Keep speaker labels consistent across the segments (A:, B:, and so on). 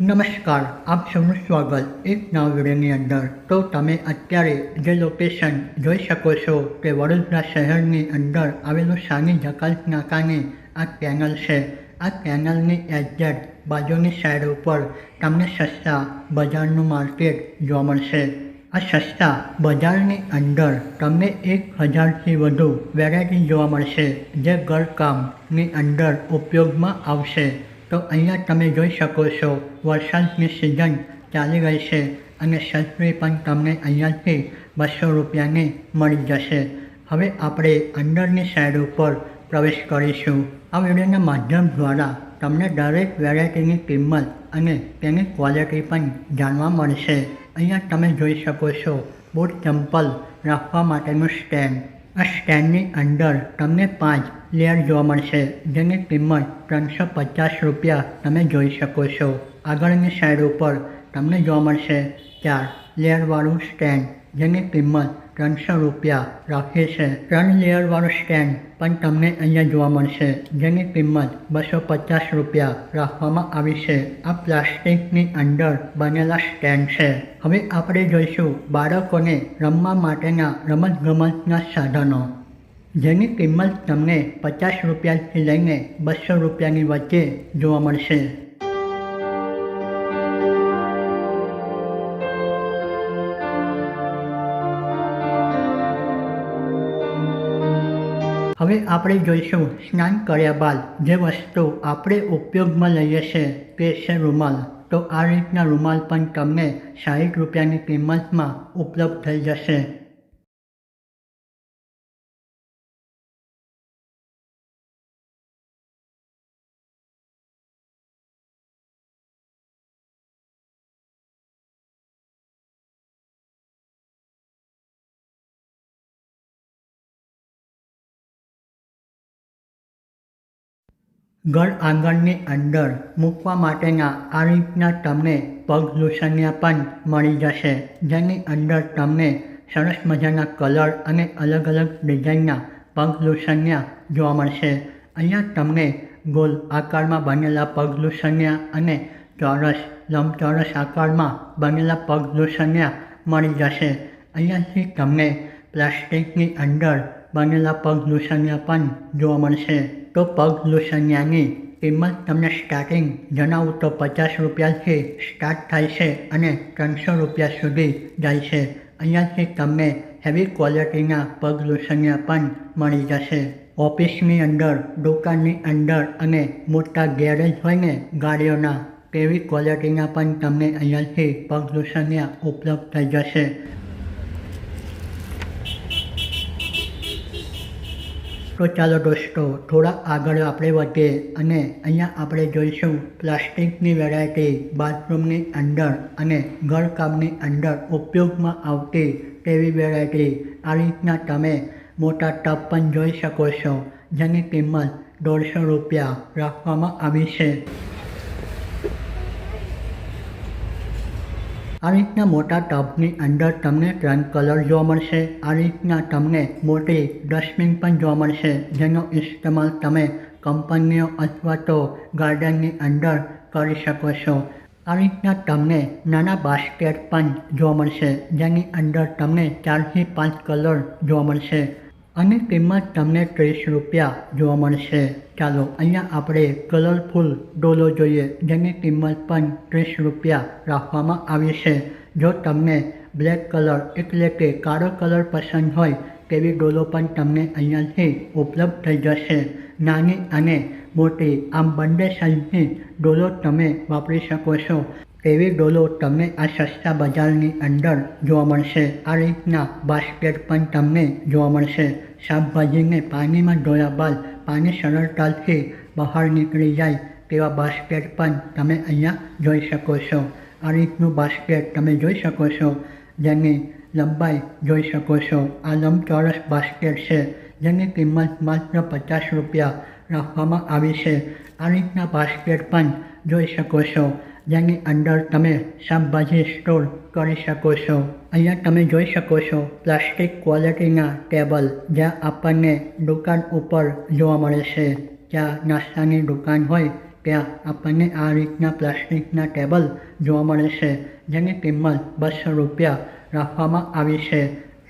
A: નમસ્કાર આપ સૌનું સ્વાગત એક નવા અંદર. તો તમે અત્યારે જે લોકેશન જોઈ શકો છો તે વડોદરા શહેરની અંદર આવેલું સાની જકાલ નાકાની આ કેનલ છે. આ કેનલની એક્ઝેક્ટ બાજુની સાઈડ ઉપર તમને સસ્તા બજારનું માર્કેટ જોવા મળશે. આ સસ્તા બજારની અંદર તમને એક હજારથી વધુ વેરાયટી જોવા મળશે જે ઘરકામની અંદર ઉપયોગમાં આવશે. તો અહીંયા તમે જોઈ શકો છો, વરસાદની સિઝન ચાલી રહી છે અને છત્રી પણ તમને અહીંયાથી બસો રૂપિયાની મળી જશે. હવે આપણે અંદરની સાઈડ ઉપર પ્રવેશ કરીશું. આ વિડીયોના માધ્યમ દ્વારા તમને દરેક વેરાયટીની કિંમત અને તેની ક્વોલિટી પણ જાણવા મળશે. અહીંયા તમે જોઈ શકો છો બૂટ ચંપલ રાખવા માટેનું સ્ટેન્ડ આ સ્ટેન્ડની અંદર તમને પાંચ લેયર જોવા મળશે, જેની કિંમત ત્રણસો પચાસ રૂપિયા તમે જોઈ શકો છો. આગળની સાઈડ ઉપર તમને જોવા મળશે ચાર લેયરવાળું સ્ટેન્ડ જેની કિંમત ત્રણસો રૂપિયા રાખી છે. ત્રણ લેયરવાળું સ્ટેન્ડ પણ તમને અહીંયા જોવા મળશે. જેની કિંમત બસો પચાસ રૂપિયા રાખવામાં આવી છે. આ પ્લાસ્ટિકની અંદર બનેલા સ્ટેન્ડ છે. હવે આપણે જોઈશું બાળકોને રમવા માટેના રમતગમતના સાધનો. જેની કિંમત તમને પચાસ રૂપિયાથી લઈને બસો રૂપિયાની વચ્ચે જોવા મળશે. હવે આપણે જોઈશું સ્નાન કર્યા બાદ જે વસ્તુ આપણે ઉપયોગમાં લઈએ છીએ તે છે રૂમાલ. તો આ રીતના રૂમાલ પણ તમને સાઠ રૂપિયાની કિંમતમાં ઉપલબ્ધ થઈ જશે. ઘર આંગણની અંદર મૂકવા માટેના આ રીતના તમને પગ લૂછણિયા પણ મળી જશે. જેની અંદર તમને સરસ મજાના કલર અને અલગ અલગ ડિઝાઇનના પગ લૂછણિયા જોવા મળશે. અહીંયા તમને ગોલ આકારમાં બનેલા પગ લૂછણિયા અને ચોરસ, લંબચોરસ આકારમાં બનેલા પગ લૂછણિયા મળી જશે. અહીંયાથી તમને પ્લાસ્ટિકની અંદર બનેલા પગ લૂછણિયા પણ જોવા મળશે. તો પગ લૂછણિયાની કિંમત તમને સ્ટાર્ટિંગ જણાવું તો પચાસ રૂપિયાથી સ્ટાર્ટ થાય છે અને ત્રણસો રૂપિયા સુધી જાય છે અહીંયાથી તમને હેવી ક્વોલિટીના પગ લૂછણિયા પણ મળી જશે ઓફિસની અંદર દુકાનની અંદર અને મોટા ગેરેજ હોય ને ગાડીઓના તેવી ક્વોલિટીના પણ તમને અહીંયાથી પગ લૂછણિયા ઉપલબ્ધ થઈ જશે તો ચાલો દોસ્તો, થોડા આગળ આપણે વધીએ અને અહીંયા આપણે જોઈશું પ્લાસ્ટિકની વેરાયટી, બાથરૂમની અંદર અને ઘરકામની અંદર ઉપયોગમાં આવતી તેવી વેરાયટી, આ રીતના તમે મોટા ટબ પણ જોઈ શકો છો, જેની કિંમત દોઢસો રૂપિયા રાખવામાં આવી છે. આ રીતના મોટા ટબની અંદર તમને ત્રણ કલર જોવા મળશે. આ રીતના તમને મોટી ડસ્ટબિન પણ જોવા મળશે, જેનો ઇસ્તેમાલ તમે કંપનીઓ અથવા તો ગાર્ડનની અંદર કરી શકો છો. આ રીતના તમને નાના બાસ્કેટ પણ જોવા મળશે, જેની અંદર તમને ચારથી પાંચ કલર જોવા મળશે. અને કિંમત તમને ત્રીસ રૂપિયા જોવા મળશે. ચાલો, અહીંયા આપણે કલરફુલ ડોલો જોઈએ, જેની કિંમત પણ ત્રીસ રૂપિયા રાખવામાં આવી છે. જો તમને બ્લેક કલર એટલે કે કાળો કલર પસંદ હોય, તેવી ડોલો પણ તમને અહીંયાથી ઉપલબ્ધ થઈ જશે. નાની અને મોટી આમ બંને સાઇઝની ડોલો તમે વાપરી શકો છો. તેવી ડોલો તમને આ સસ્તા બજારની અંદર જોવા મળશે. આ રીતના બાસ્કેટ પણ તમને જોવા મળશે. શાકભાજીને પાણીમાં ધોયા બાદ પાણી સરળતાથી બહાર નીકળી જાય તેવા બાસ્કેટ પણ તમે અહીંયા જોઈ શકો છો. આ રીતનું બાસ્કેટ તમે જોઈ શકો છો. જેની લંબાઈ જોઈ શકો છો. આ લંબચોરસ બાસ્કેટ છે. જેની કિંમત માત્ર પચાસ રૂપિયા રાખવામાં આવી છે. આ રીતના બાસ્કેટ પણ જોઈ શકો છો. જેની અંદર તમે શાકભાજી સ્ટોર કરી શકો છો. અહીંયા તમે જોઈ શકો છો પ્લાસ્ટિક ક્વોલિટીના ટેબલ જ્યાં આપણને દુકાન ઉપર જોવા મળે છે. જ્યાં નાસ્તાની દુકાન હોય ત્યાં આપણને આ રીતના પ્લાસ્ટિકના ટેબલ જોવા મળે છે, જેની કિંમત બસો રૂપિયા રાખવામાં આવી છે.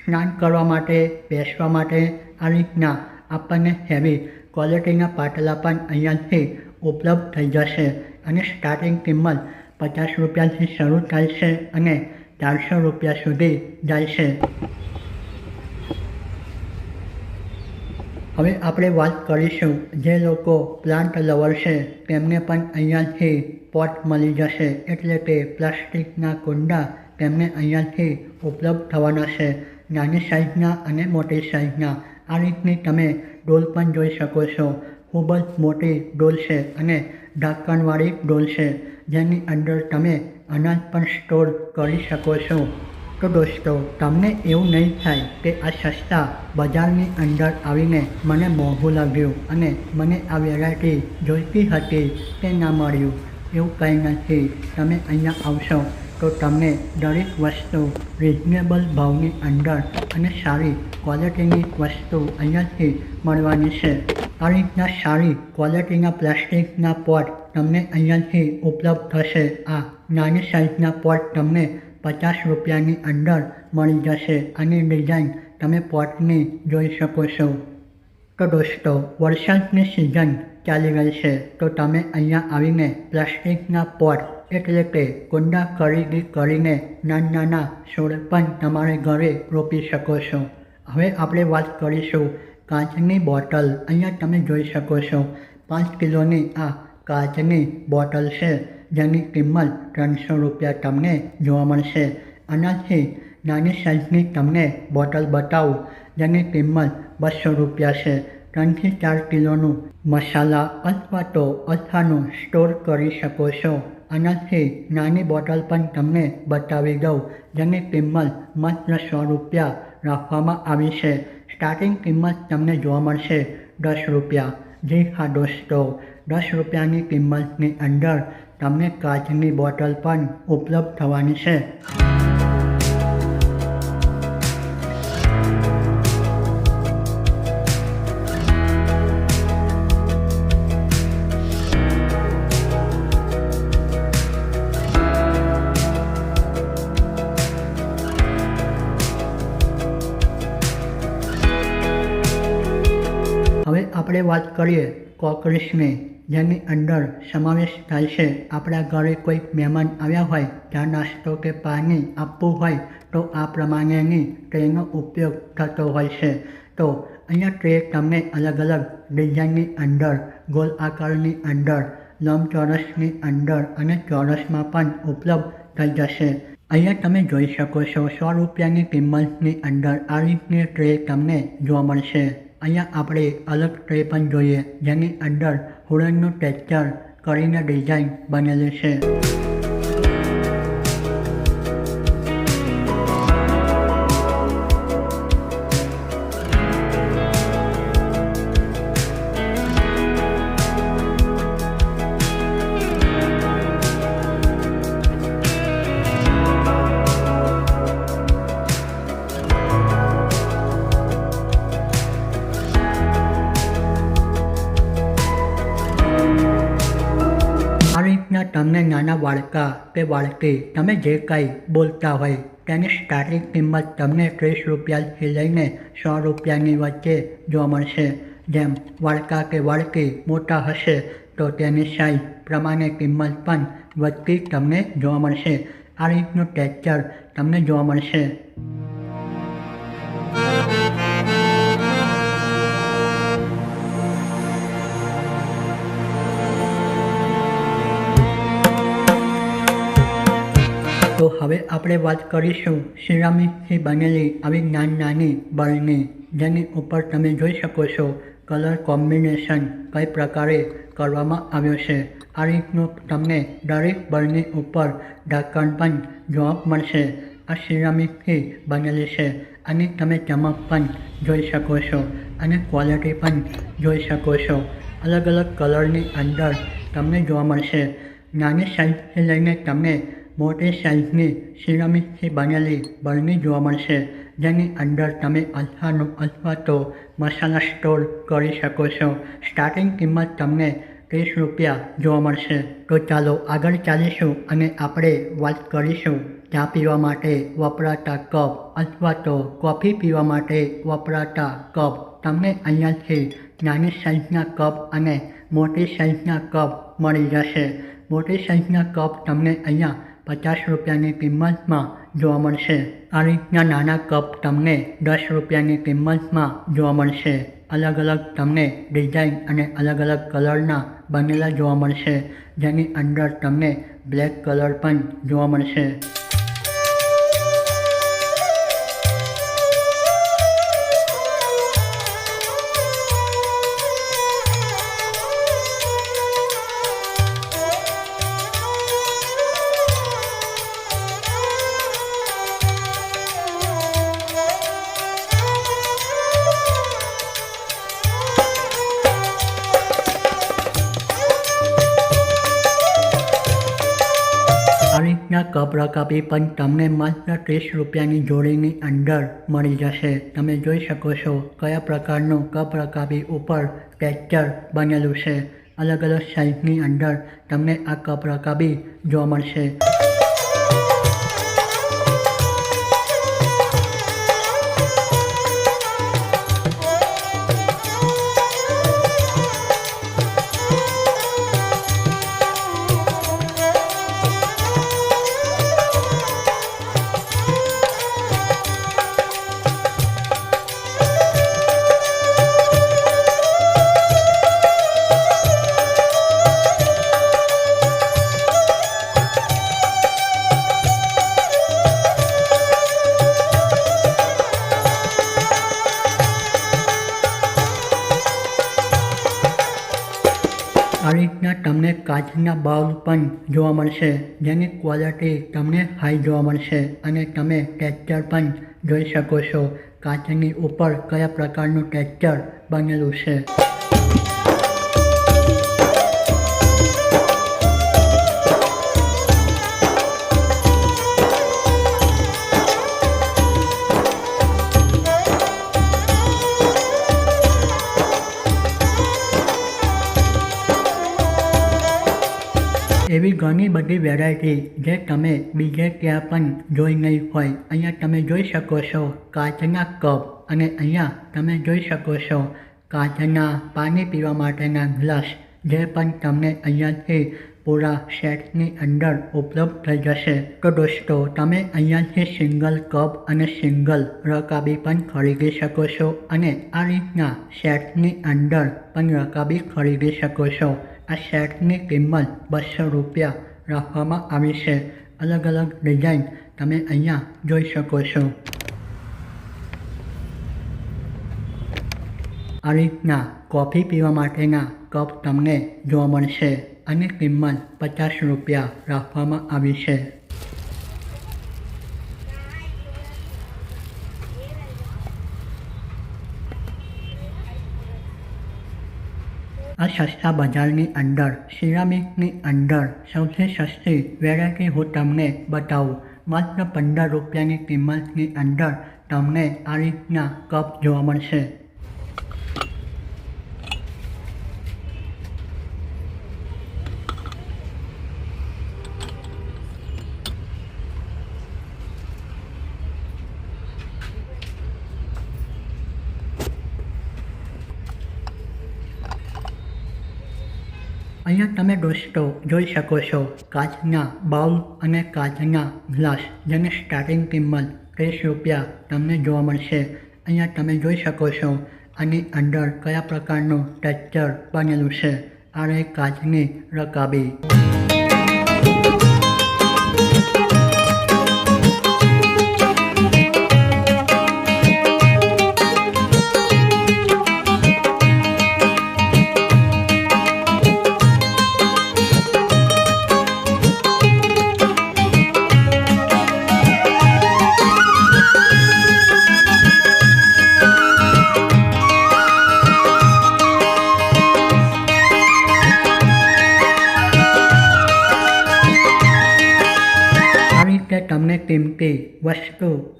A: સ્નાન કરવા માટે, બેસવા માટે આ રીતના આપણને હેવી ક્વોલિટીના પાટલા પણ અહીંયાથી ઉપલબ્ધ થઈ જશે અને સ્ટાર્ટિંગ કિંમત પચાસ રૂપિયાથી શરૂ થાય છે અને ચારસો રૂપિયા સુધી જાય છે. હવે આપણે વાત કરીશું જે લોકો પ્લાન્ટ લવર છે, તેમને પણ અહીંયાથી પોટ મળી જશે એટલે કે પ્લાસ્ટિકના કુંડા તેમને અહીંયાથી ઉપલબ્ધ થવાના છે, નાની સાઇઝના અને મોટી સાઇઝના આ રીતની તમે ડોલ પણ જોઈ શકો છો. ખૂબ જ મોટી ડોલ છે અને ઢાંકણવાળી ડોલ છે, જેની અંદર તમે અનાજ પણ સ્ટોર કરી શકો છો. તો દોસ્તો, તમને એવું નહીં થાય કે આ સસ્તા બજારની અંદર આવીને મને મોંઘું લાગ્યું અને મને આ વેરાયટી જોઈતી હતી તે ના મળ્યું. એવું કંઈ નથી. તમે અહીંયા આવશો તો તમને દરેક વસ્તુ રિઝનેબલ ભાવની અંદર અને સારી ક્વોલિટીની વસ્તુ અહીંયાથી મળવાની છે. આ રીતના સારી ક્વોલિટીના પ્લાસ્ટિકના પોટ તમને અહીંયાથી ઉપલબ્ધ થશે. આ નાની સાઇઝના પોટ તમને પચાસ રૂપિયાની અંદર મળી જશે આની ડિઝાઇન તમે પોટની જોઈ શકો છો. તો દોસ્તો, વરસાદની સિઝન ચાલી ગઈ છે. તો તમે અહીંયા આવીને પ્લાસ્ટિકના પોટ એટલે કે કુંડા ખરીદી કરીને નાના નાના છોડ પણ તમારે ઘરે રોપી શકો છો. હવે આપણે વાત કરીશું કાચની બોટલ. અહીંયા તમે જોઈ શકો છો, પાંચ કિલોની આ કાચની બોટલ છે, જેની કિંમત ત્રણસો રૂપિયા તમને જોવા મળશે. આનાથી નાની સાઇઝની તમને બોટલ બતાવું, જેની કિંમત બસો રૂપિયા છે. ત્રણથી ચાર કિલોનું મસાલા અથવા તો અથાનું સ્ટોર કરી શકો છો. આનાથી નાની બોટલ પણ તમને બતાવી દઉં, જેની કિંમત માત્ર સો રૂપિયા રાખવામાં આવી છે. સ્ટાર્ટિંગ કિંમત તમને જોવા મળશે દસ રૂપિયા. જી હા દોસ્તો, દસ રૂપિયાની કિંમતની અંદર તમને કાચની બોટલ પણ ઉપલબ્ધ થવાની છે. આપણે વાત કરીએ કોકરીસની જેની અંદર સમાવેશ થાય છે. આપણા ઘરે કોઈ મહેમાન આવ્યા હોય, ત્યાં નાસ્તો કે પાણી આપવું હોય, તો આ પ્રમાણેની ટ્રેનો ઉપયોગ થતો હોય છે. તો અહીંયા ટ્રે તમને અલગ અલગ ડિઝાઇનની અંદર ગોલ આકારની અંદર, લંબચોરસની અંદર અને ચોરસમાં પણ ઉપલબ્ધ થઈ જશે. અહીંયા તમે જોઈ શકો છો સો રૂપિયાની કિંમતની અંદર આ રીતની ટ્રે તમને જોવા મળશે. અહીંયા આપણે અલગ ટ્રે પણ જોઈએ જેની અંદર હુડનનું ટેક્ચર કરીને ડિઝાઇન બનેલી છે. તમને નાના બાળકા કે બાળકી તમે જે કાંઈ બોલતા હોય તેની સ્ટાર્ટિંગ કિંમત તમને ત્રીસ રૂપિયાથી લઈને સો રૂપિયાની વચ્ચે જોવા મળશે. જેમ બાળકા કે બાળકી મોટા હશે તો તેની સાઈઝ પ્રમાણે કિંમત પણ વધતી તમને જોવા મળશે. આ રીતનું ટેક્ચર તમને જોવા મળશે. હવે આપણે વાત કરીશું સિરામિકથી બનેલી આવી નાની નાની બળની, જેની ઉપર તમે જોઈ શકો છો કલર કોમ્બિનેશન કઈ પ્રકારે કરવામાં આવ્યો છે. આ રીતનું તમને દરેક બળની ઉપર ઢાંકણ પણ જોવા મળશે. આ સિરામિકથી બનેલી છે અને તમે ચમક પણ જોઈ શકો છો અને ક્વોલિટી પણ જોઈ શકો છો. અલગ અલગ કલરની અંદર તમને જોવા મળશે. નાની સાઇઝથી લઈને તમને મોટી સાઇઝની સિરામિકથી બનેલી બરણી જોવા મળશે. જેની અંદર તમે અથાનું અથવા તો મસાલા સ્ટોર કરી શકો છો. સ્ટાર્ટિંગ કિંમત તમને ત્રીસ રૂપિયા જોવા મળશે. તો ચાલો આગળ ચાલીશું અને આપણે વાત કરીશું ચા પીવા માટે વપરાતા કપ અથવા તો કોફી પીવા માટે વપરાતા કપ. તમને અહીંયાથી નાની સાઇઝના કપ અને મોટી સાઇઝના કપ મળી જશે. મોટી સાઇઝના કપ તમને અહીંયા પચાસ રૂપિયાની કિંમતમાં જોવા મળશે. આ રીતના નાના કપ તમને દસ રૂપિયાની કિંમતમાં જોવા મળશે. અલગ અલગ તમને ડિઝાઇન અને અલગ અલગ કલરના બનેલા જોવા મળશે. જેની અંદર તમને બ્લેક કલર પણ જોવા મળશે. રીતના કાપી પણ તમને માત્ર ત્રીસ રૂપિયાની જોડીની અંદર મળી જશે. તમે જોઈ શકો છો કયા પ્રકારનું કપ કાપી ઉપર ટેક્ચર બનેલું છે. અલગ અલગ સાઇઝની અંદર તમને આ કપ રકાબી જોવા મળશે. કાચના બાઉલ પણ જોવા મળશે, જેની ક્વોલિટી તમને હાઈ જોવા મળશે અને તમે ટેક્ચર પણ જોઈ શકો છો. કાચની ઉપર કયા પ્રકારનું ટેક્ચર બનેલું છે? ઘણી બધી વેરાયટી જે તમે બીજે ક્યાં પણ જોઈ નહીં હોય. અહીંયા તમે જોઈ શકો છો કાચના કપ અને અહીંયા તમે જોઈ શકો છો કાચના પાણી પીવા માટેના ગ્લાસ જે પણ તમને અહીંયાથી પૂરા સેટની અંદર ઉપલબ્ધ થઈ જશે. તો દોસ્તો, તમે અહીંયાથી સિંગલ કપ અને સિંગલ રકાબી પણ ખરીદી શકો છો અને આ રીતના સેટની અંદર પણ રકાબી ખરીદી શકો છો. આ શર્ટની કિંમત બસો રૂપિયા રાખવામાં આવી છે. અલગ અલગ ડિઝાઇન તમે અહીંયા જોઈ શકો છો. આ રીતના કોફી પીવા માટેના કપ તમને જોવા મળશે અને કિંમત પચાસ રૂપિયા રાખવામાં આવી છે. આ સસ્તા બજારની અંદર, સિરામિકની અંદર સૌથી સસ્તી, વેરાયટી હું તમને બતાવું. માત્ર પંદર રૂપિયાની કિંમતની અંદર તમને આ રીતના કપ જોવા મળશે. અહીંયા તમે દોસ્તો જોઈ શકો છો કાચના બાઉલ અને કાચના ગ્લાસ, જેની સ્ટાર્ટિંગ કિંમત ત્રીસ રૂપિયા તમને જોવા મળશે. અહીંયા તમે જોઈ શકો છો આની અંદર કયા પ્રકારનું ટેક્ચર બનેલું છે. આ કાચની રકાબી.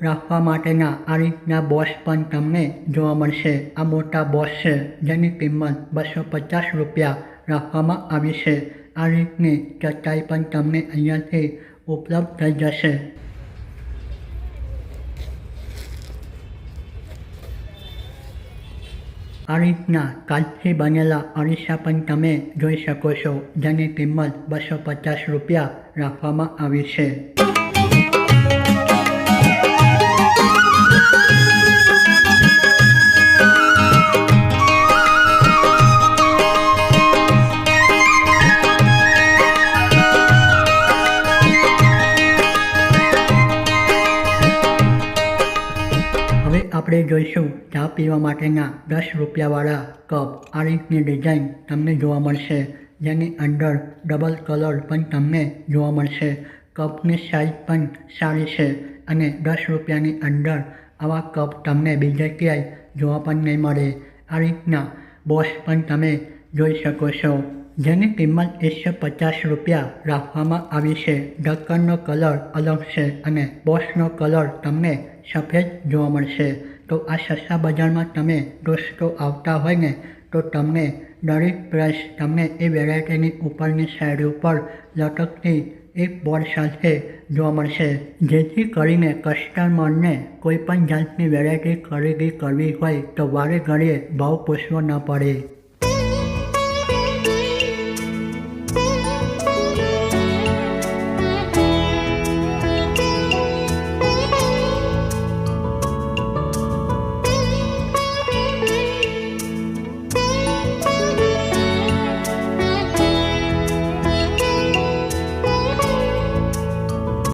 A: રાખવા માટેના આ રીતના બોસ પણ તમને જોવા મળશે. આ મોટા બોસ છે, જેની કિંમત બસો પચાસ રૂપિયા રાખવામાં આવી છે. આ રીતની ચટાઈ પણ તમને અહીંયાથી ઉપલબ્ધ થઈ જશે. આ રીતના કાચથી બનેલા અરીસા પણ તમે જોઈ શકો છો, જેની કિંમત બસો પચાસ રૂપિયા રાખવામાં આવી છે. હવે જોઈશું ચા પીવા માટેના દસ રૂપિયાવાળા કપ આ રીતની ડિઝાઇન તમને જોવા મળશે. જેની અંદર ડબલ કલર પણ તમને જોવા મળશે. કપની સાઇઝ પણ સારી છે અને દસ રૂપિયાની અંદર આવા કપ તમને બીજે ક્યાંય જોવા પણ નહીં મળે. આ રીતના બોસ પણ તમે જોઈ શકો છો. જેની કિંમત એકસો પચાસ રૂપિયા રાખવામાં આવી છે. ઢક્કનનો કલર અલગ છે અને બોસનો કલર તમને સફેદ જોવા મળશે. તો આ સસ્તા બજારમાં તમે દોસ્તો આવતા હોય ને, તો તમને દરેક પ્રાઇસ તમને એ વેરાયટીની ઉપરની સાઈડ ઉપર લટકતી એક બોર્ડ સાથે જોવા મળશે. જેથી કરીને કસ્ટમરને કોઈ પણ જાતની વેરાયટી ખરીદી કરવી હોય તો વારે ઘડીએ ભાવ પૂછવો ન પડે.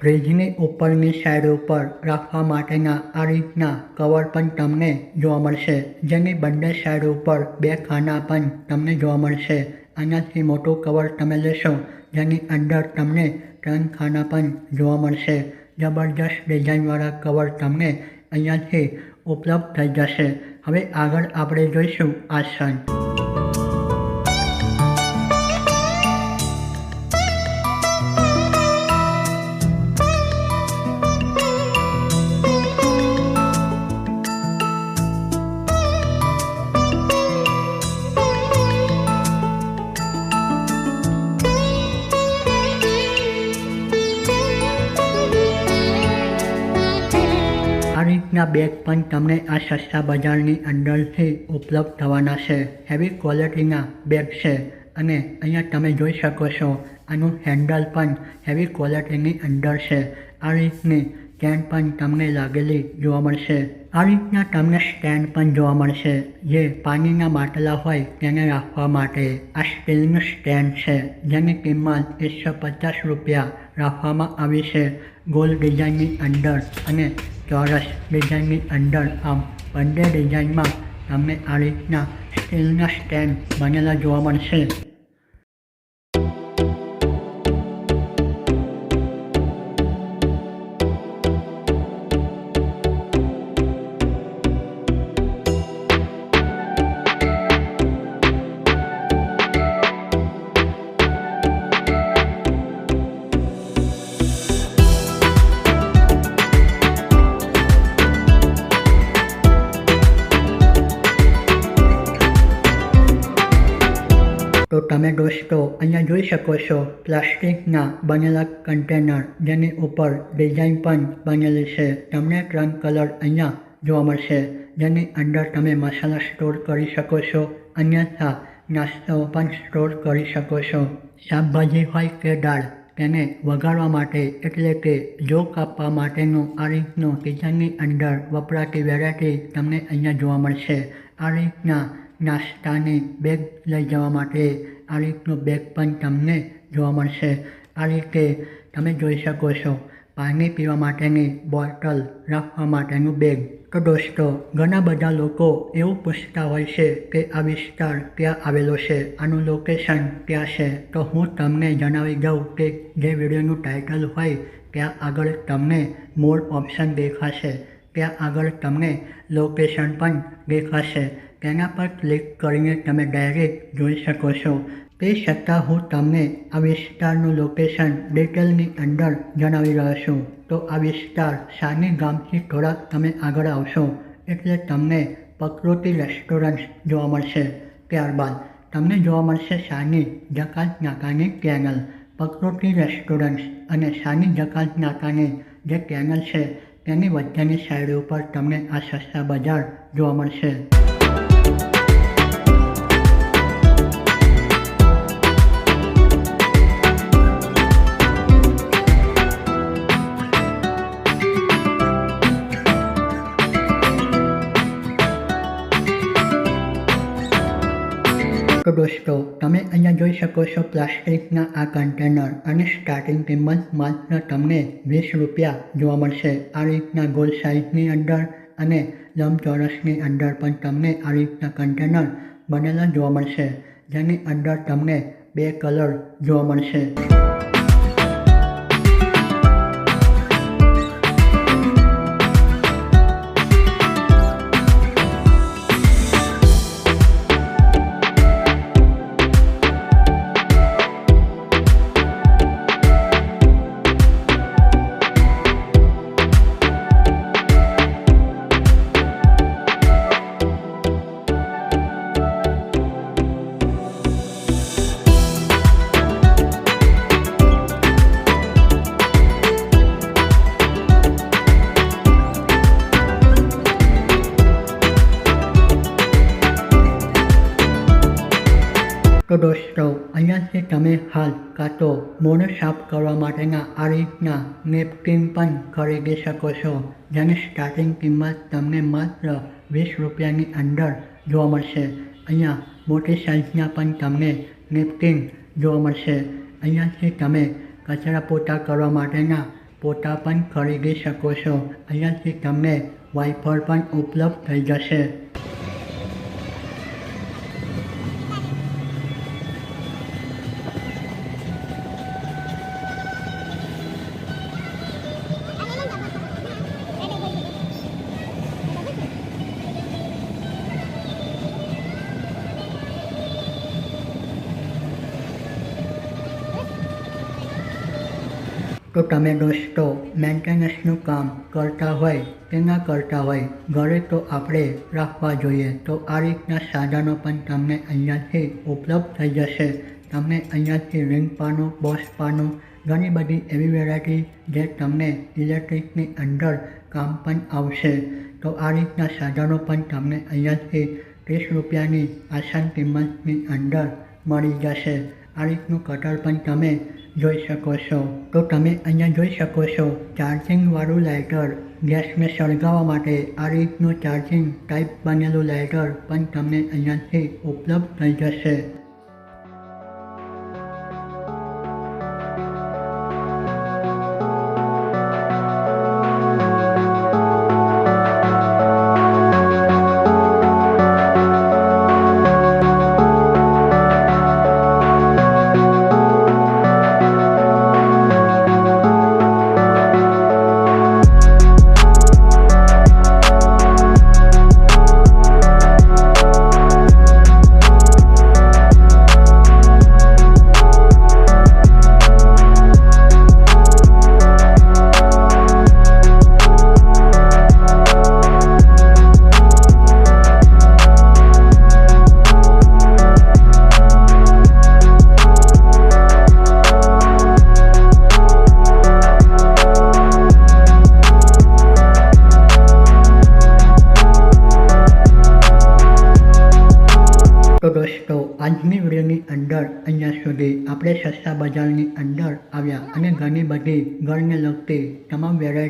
A: ફ્રીજની ઉપરની સાઈડ ઉપર રાખવા માટેના આ રીતના કવર પણ તમને જોવા મળશે, જેની બંને સાઈડ ઉપર બે ખાના પણ તમને જોવા મળશે. આનાથી મોટું કવર તમે લેશો, જેની અંદર તમને ત્રણ ખાના પણ જોવા મળશે. જબરજસ્ત ડિઝાઇનવાળા કવર તમને અહીંયાથી ઉપલબ્ધ થઈ જશે. હવે આગળ આપણે જોઈશું આસન આ બેગ પણ તમને આ સસ્તા બજારની અંદરથી ઉપલબ્ધ થવાના છે. હેવી ક્વોલિટીના બેગ છે અને અહીંયા તમે જોઈ શકો છો, આનું હેન્ડલ પણ હેવી ક્વોલિટીની અંદર છે. આ રીતની સ્ટેન્ડ પણ તમને લાગેલી જોવા મળશે. આ રીતના તમને સ્ટેન્ડ પણ જોવા મળશે. જે પાણીના માટલા હોય તેને રાખવા માટે આ સ્ટીલનું સ્ટેન્ડ છે. જેની કિંમત એકસો પચાસ રૂપિયા રાખવામાં આવી છે. ગોલ ડિઝાઇનની અંદર અને ચોરસ ડિઝાઇનની અંદર આમ બંને ડિઝાઇનમાં તમને આ રીતના સ્ટીલના સ્ટેન્ડ બનેલા જોવા મળશે. તમે દોસ્તો અહીંયા જોઈ શકો છો પ્લાસ્ટિકના બનેલા કન્ટેનર જેની ઉપર ડિઝાઇન પણ બનેલી છે. તમને ત્રણ કલર અહીંયા જોવા મળશે, જેની અંદર તમે મસાલા સ્ટોર કરી શકો છો, અન્યથા નાસ્તો પણ સ્ટોર કરી શકો છો. શાકભાજી હોય કે દાળ, તેને વઘારવા માટે એટલે કે જો કાપવા માટેનું આ રીતનું કિચનની અંદર વપરાતી વેરાયટી તમને અહીંયા જોવા મળશે. આ રીતના નાસ્તાની બેગ લઈ જવા માટે આ રીતનું બેગ પણ તમને જોવા મળશે. આ રીતે તમે જોઈ શકો છો, પાણી પીવા માટેની બોટલ રાખવા માટેનું બેગ. તો દોસ્તો, ઘણા બધા લોકો એવું પૂછતા હોય છે કે આ વિસ્તાર ક્યાં આવેલો છે, આનું લોકેશન ક્યાં છે? તો હું તમને જણાવી દઉં કે જે વિડીયોનું ટાઇટલ હોય, ત્યાં આગળ તમને મોર ઓપ્શન દેખાશે. ત્યાં આગળ તમને લોકેશન પણ દેખાશે. તેના પર ક્લિક કરીને તમે ડાયરેક્ટ જોઈ શકો છો. તે છતાં હું તમને આ વિસ્તારનું લોકેશન ડિટેલની અંદર જણાવી રહ્યો છું. તો આ વિસ્તાર સાની ગામથી થોડાક તમે આગળ આવશો, એટલે તમને પ્રકૃતિ રેસ્ટોરન્ટ જોવા મળશે. ત્યારબાદ તમને જોવા મળશે સાની જકાત નાકાની કેનલ. પ્રકૃતિ રેસ્ટોરન્ટ અને સાની જકાત નાકાની જે કેનલ છે, તેની વચ્ચેની સાઈડ ઉપર તમને આ સસ્તા બજાર જોવા મળશે. તો દોસ્તો તમે અહીંયા જોઈ શકો છો પ્લાસ્ટિકના આ કન્ટેનર અને સ્ટાર્ટિંગ કિંમત માત્ર તમને વીસ રૂપિયા જોવા મળશે. આ રીતના ગોલ સાઇઝની અંદર અને લંબચોરસની અંદર પણ તમને આ રીતના કન્ટેનર બનેલા જોવા મળશે, જેની અંદર તમને બે કલર જોવા મળશે. તો દોસ્તો અહીંયાથી તમે હાલ કાં તો મોઢું સાફ કરવા માટેના આ રીતના નેપકિન પણ ખરીદી શકો છો જેની સ્ટાર્ટિંગ કિંમત તમને માત્ર વીસ રૂપિયાની અંદર જોવા મળશે અહીંયા મોટી સાઇઝના પણ તમને નેપકિન જોવા મળશે અહીંયાથી તમે કચરા પોતા કરવા માટેના પોતા પણ ખરીદી શકો છો અહીંયાથી તમને વાઇફર પણ ઉપલબ્ધ થઈ જશે તો તમે દોસ્તો મેન્ટેનન્સનું કામ કરતા હોય કે ના કરતા હોય ઘરે તો આપણે રાખવા જોઈએ. તો આ રીતના સાધનો પણ તમને અહીંયાથી ઉપલબ્ધ થઈ જશે. તમને અહીંયાથી રિંગ પાનું, બોસ પાનું, ઘણી બધી એવી વેરાયટી જે તમને ઇલેક્ટ્રિકની અંદર કામ પણ આવશે. તો આ રીતના સાધનો પણ તમને અહીંયાથી ત્રીસ રૂપિયાની આસાન કિંમતની અંદર મળી જશે. આ રીતનું કટર પણ તમે જોઈ શકો છો. તો તમે અહીંયા જોઈ શકો છો, ચાર્જિંગવાળું લાઇટર. ગેસને સળગાવવા માટે આ રીતનું ચાર્જિંગ ટાઈપ બનેલું લાઇટર પણ તમને અહીંયાથી ઉપલબ્ધ થઈ જશે.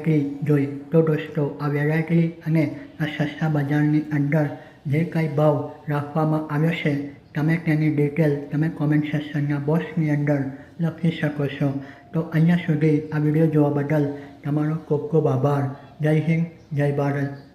A: વેરાયટી જોઈ તો દોસ્તો આ વેરાયટી અને આ સસ્તા બજારની અંદર જે કાંઈ ભાવ રાખવામાં આવ્યો છે, તમે તેની ડિટેલ તમે કોમેન્ટ સેક્શનના બોક્સની અંદર લખી શકો છો. તો અહીંયા સુધી આ વીડિયો જોવા બદલ તમારો ખૂબ ખૂબ આભાર. જય હિન્દ, જય ભારત.